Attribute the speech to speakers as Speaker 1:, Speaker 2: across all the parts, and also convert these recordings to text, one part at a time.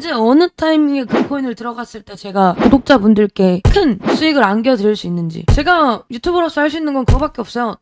Speaker 1: 언제 어느 타이밍에 그 코인을 들어갔을 때 제가 구독자분들께 큰 수익을 안겨드릴 수 있는지 제가 유튜버로서 할 수 있는 건 그거밖에 없어요.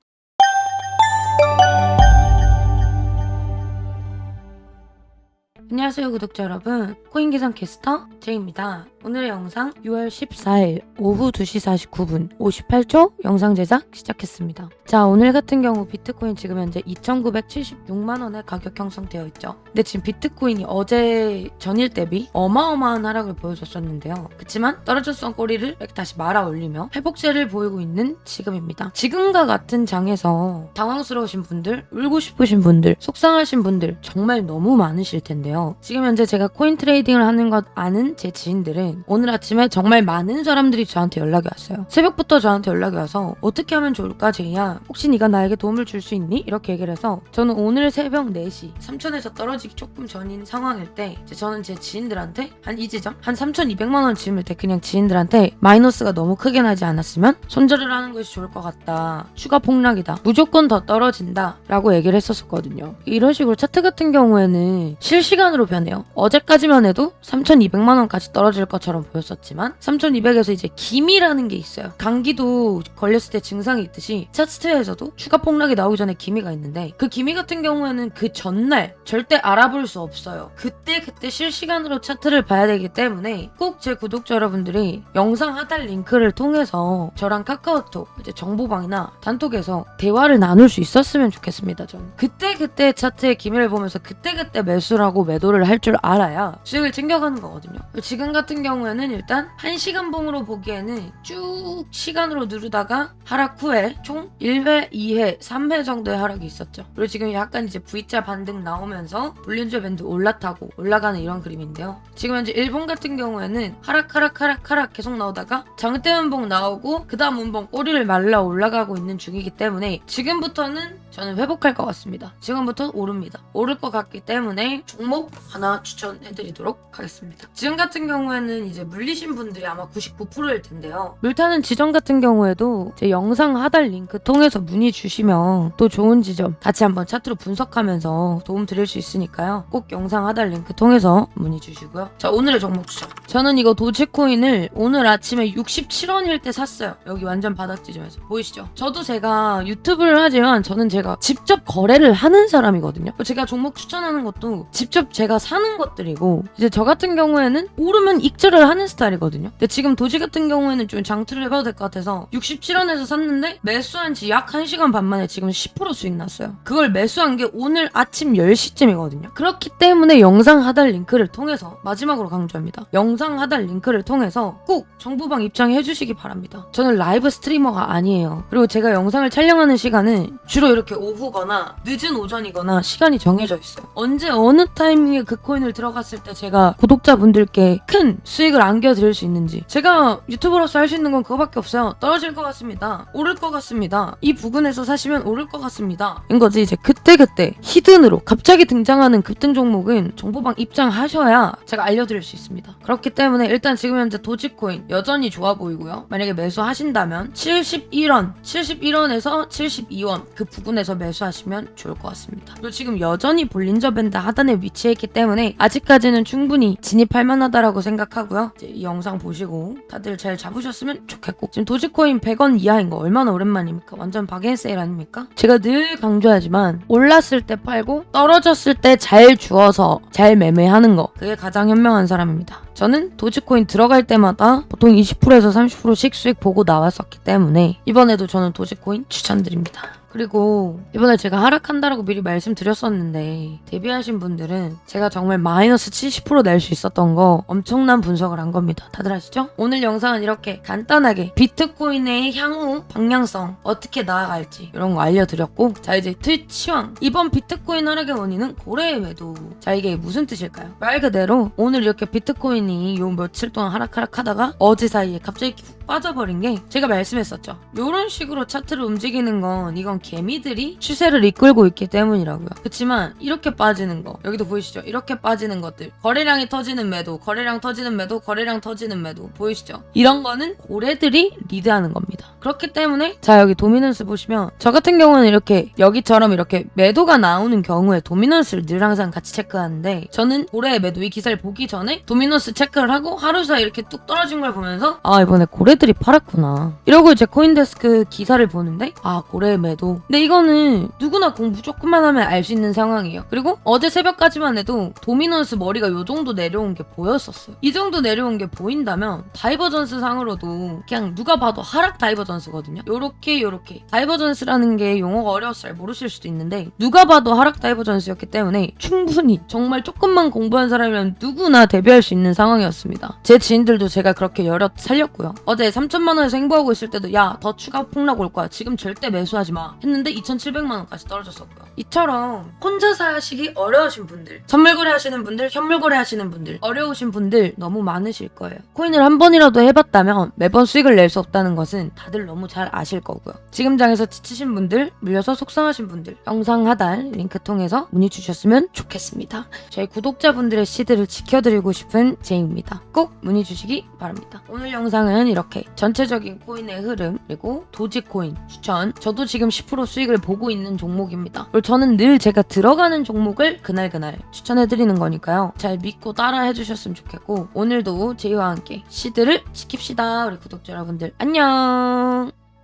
Speaker 1: 안녕하세요 구독자 여러분. 코인계산 캐스터 제이입니다. 오늘의 영상 6월 14일 오후 2시 49분 58초 영상 제작 시작했습니다. 자 오늘 같은 경우 비트코인 지금 현재 2976만원에 가격 형성되어 있죠. 근데 지금 비트코인이 어제 전일 대비 어마어마한 하락을 보여줬었는데요. 그치만 떨어졌던 꼬리를 다시 말아 올리며 회복세를 보이고 있는 지금입니다. 지금과 같은 장에서 당황스러우신 분들 울고 싶으신 분들 속상하신 분들 정말 너무 많으실 텐데요 지금 현재 제가 코인 트레이딩을 하는 것 아는 제 지인들은 오늘 아침에 정말 많은 사람들이 저한테 연락이 왔어요. 새벽부터 저한테 연락이 와서 어떻게 하면 좋을까 제이야? 혹시 네가 나에게 도움을 줄 수 있니? 이렇게 얘기를 해서 저는 오늘 새벽 4시 3천에서 떨어지기 조금 전인 상황일 때 저는 제 지인들한테 한 이 지점 한 3,200만 원 지을 때 그냥 지인들한테 마이너스가 너무 크게 나지 않았으면 손절을 하는 것이 좋을 것 같다. 추가 폭락이다. 무조건 더 떨어진다. 라고 얘기를 했었거든요. 이런 식으로 차트 같은 경우에는 실시간 으로 변해요. 어제까지만 해도 3,200만 원까지 떨어질 것처럼 보였었지만 3,200에서 이제 기미라는 게 있어요. 감기도 걸렸을 때 증상이 있듯이 차트에서도 추가 폭락이 나오기 전에 기미가 있는데 그 기미 같은 경우에는 그 전날 절대 알아볼 수 없어요. 그때 그때 실시간으로 차트를 봐야 되기 때문에 꼭 제 구독자 여러분들이 영상 하단 링크를 통해서 저랑 카카오톡 이제 정보방이나 단톡에서 대화를 나눌 수 있었으면 좋겠습니다. 저는 그때 그때 차트의 기미를 보면서 그때 그때 매수라고 매 도를 할 줄 알아야 수익을 챙겨가는 거거든요. 지금 같은 경우에는 일단 1시간 봉으로 보기에는 쭉 시간으로 누르다가 하락 후에 총 1회, 2회, 3회 정도의 하락이 있었죠. 그리고 지금 약간 이제 V자 반등 나오면서 볼린저 밴드 올라타고 올라가는 이런 그림인데요. 지금 현재 일본 같은 경우에는 하락 하락 하락 하락 계속 나오다가 장대 음봉 나오고 그 다음 음봉 꼬리를 말라 올라가고 있는 중이기 때문에 지금부터는 저는 회복할 것 같습니다. 지금부터 오릅니다. 오를 것 같기 때문에 종목 하나 추천해드리도록 하겠습니다. 지금 같은 경우에는 이제 물리신 분들이 아마 99%일 텐데요. 물타는 지점 같은 경우에도 제 영상 하단 링크 통해서 문의 주시면 또 좋은 지점 같이 한번 차트로 분석하면서 도움 드릴 수 있으니까요. 꼭 영상 하단 링크 통해서 문의 주시고요. 자 오늘의 종목 추천. 저는 이거 도지코인을 오늘 아침에 67원일 때 샀어요. 여기 완전 바닥 지점에서 보이시죠? 저도 제가 유튜브를 하지만 저는 제가 직접 거래를 하는 사람이거든요. 제가 종목 추천하는 것도 직접 제가 사는 것들이고 이제 저 같은 경우에는 오르면 익절을 하는 스타일이거든요. 근데 지금 도지 같은 경우에는 좀 장투를 해봐도 될 것 같아서 67원에서 샀는데 매수한 지 약 1시간 반 만에 지금 10% 수익 났어요. 그걸 매수한 게 오늘 아침 10시쯤이거든요. 그렇기 때문에 영상 하단 링크를 통해서 마지막으로 강조합니다. 영상 하단 링크를 통해서 꼭 정보방 입장해 주시기 바랍니다. 저는 라이브 스트리머가 아니에요. 그리고 제가 영상을 촬영하는 시간은 주로 이렇게 오후거나 늦은 오전이거나 시간이 정해져 있어요. 언제 어느 타 이밍에 그 코인을 들어갔을 때 제가 구독자분들께 큰 수익을 안겨드릴 수 있는지 제가 유튜버로서 할 수 있는 건 그거밖에 없어요. 떨어질 것 같습니다. 오를 것 같습니다. 이 부근에서 사시면 오를 것 같습니다. 인 거지 이제 그때그때 히든으로 갑자기 등장하는 급등 종목은 정보방 입장하셔야 제가 알려드릴 수 있습니다. 그렇기 때문에 일단 지금 현재 도지코인 여전히 좋아 보이고요. 만약에 매수하신다면 71원, 71원에서 72원 그 부근에서 매수하시면 좋을 것 같습니다. 그리고 지금 여전히 볼린저 밴드 하단에 위치해 있기 때문에 아직까지는 충분히 진입할 만하다라고 생각하고요. 이제 이 영상 보시고 다들 잘 잡으셨으면 좋겠고 지금 도지코인 100원 이하인 거 얼마나 오랜만입니까? 완전 바겐 세일 아닙니까? 제가 늘 강조하지만 올랐을 때 팔고 떨어졌을 때 잘 주어서 잘 매매하는 거 그게 가장 현명한 사람입니다. 저는 도지코인 들어갈 때마다 보통 20%에서 30%씩 수익 보고 나왔었기 때문에 이번에도 저는 도지코인 추천드립니다. 그리고 이번에 제가 하락한다라고 미리 말씀드렸었는데 데뷔하신 분들은 제가 정말 마이너스 70%낼 수 있었던 거 엄청난 분석을 한 겁니다. 다들 아시죠? 오늘 영상은 이렇게 간단하게 비트코인의 향후 방향성 어떻게 나아갈지 이런 거 알려드렸고 자 이제 트위치왕 이번 비트코인 하락의 원인은 고래의 매도 자 이게 무슨 뜻일까요? 말 그대로 오늘 이렇게 비트코인 이 요 며칠 동안 하락하락 하다가 어제 사이에 갑자기 빠져버린 게 제가 말씀했었죠. 이런 식으로 차트를 움직이는 건 이건 개미들이 추세를 이끌고 있기 때문이라고요. 그렇지만 이렇게 빠지는 거 여기도 보이시죠? 이렇게 빠지는 것들 거래량이 터지는 매도, 거래량 터지는 매도, 거래량 터지는 매도 보이시죠? 이런 거는 고래들이 리드하는 겁니다. 그렇기 때문에 자 여기 도미넌스 보시면 저 같은 경우는 이렇게 여기처럼 이렇게 매도가 나오는 경우에 도미넌스를 늘 항상 같이 체크하는데 저는 고래의 매도 이 기사를 보기 전에 도미넌스 체크를 하고 하루 사이 이렇게 뚝 떨어진 걸 보면서 아 이번에 고래 들이 팔았구나. 이러고 이제 코인데스크 기사를 보는데 아 고래의 매도. 근데 이거는 누구나 공부 조금만 하면 알 수 있는 상황이에요. 그리고 어제 새벽까지만 해도 도미넌스 머리가 요 정도 내려온 게 보였었어요. 이 정도 내려온 게 보인다면 다이버전스 상으로도 그냥 누가 봐도 하락 다이버전스거든요. 요렇게 요렇게. 다이버전스라는 게 용어가 어려워서 잘 모르실 수도 있는데 누가 봐도 하락 다이버전스였기 때문에 충분히 정말 조금만 공부한 사람이면 누구나 대비할 수 있는 상황이었습니다. 제 지인들도 제가 그렇게 여럿 살렸고요. 어제 3천만 원에서 행보하고 있을 때도 야 더 추가 폭락 올 거야. 지금 절대 매수하지 마. 했는데 2,700만 원까지 떨어졌었고요. 이처럼 혼자 사시기 어려우신 분들 선물 거래 하시는 분들 현물 거래 하시는 분들 어려우신 분들 너무 많으실 거예요. 코인을 한 번이라도 해봤다면 매번 수익을 낼 수 없다는 것은 다들 너무 잘 아실 거고요. 지금 장에서 지치신 분들 물려서 속상하신 분들 영상 하단 링크 통해서 문의 주셨으면 좋겠습니다. 저희 구독자분들의 시드를 지켜드리고 싶은 제이입니다. 꼭 문의 주시기 바랍니다. 오늘 영상은 이렇게 전체적인 코인의 흐름 그리고 도지코인 추천. 저도 지금 10% 수익을 보고 있는 종목입니다. 그리고 저는 늘 제가 들어가는 종목을 그날그날 추천해드리는 거니까요. 잘 믿고 따라 해주셨으면 좋겠고 오늘도 제이와 함께 시드를 지킵시다 우리 구독자 여러분들. 안녕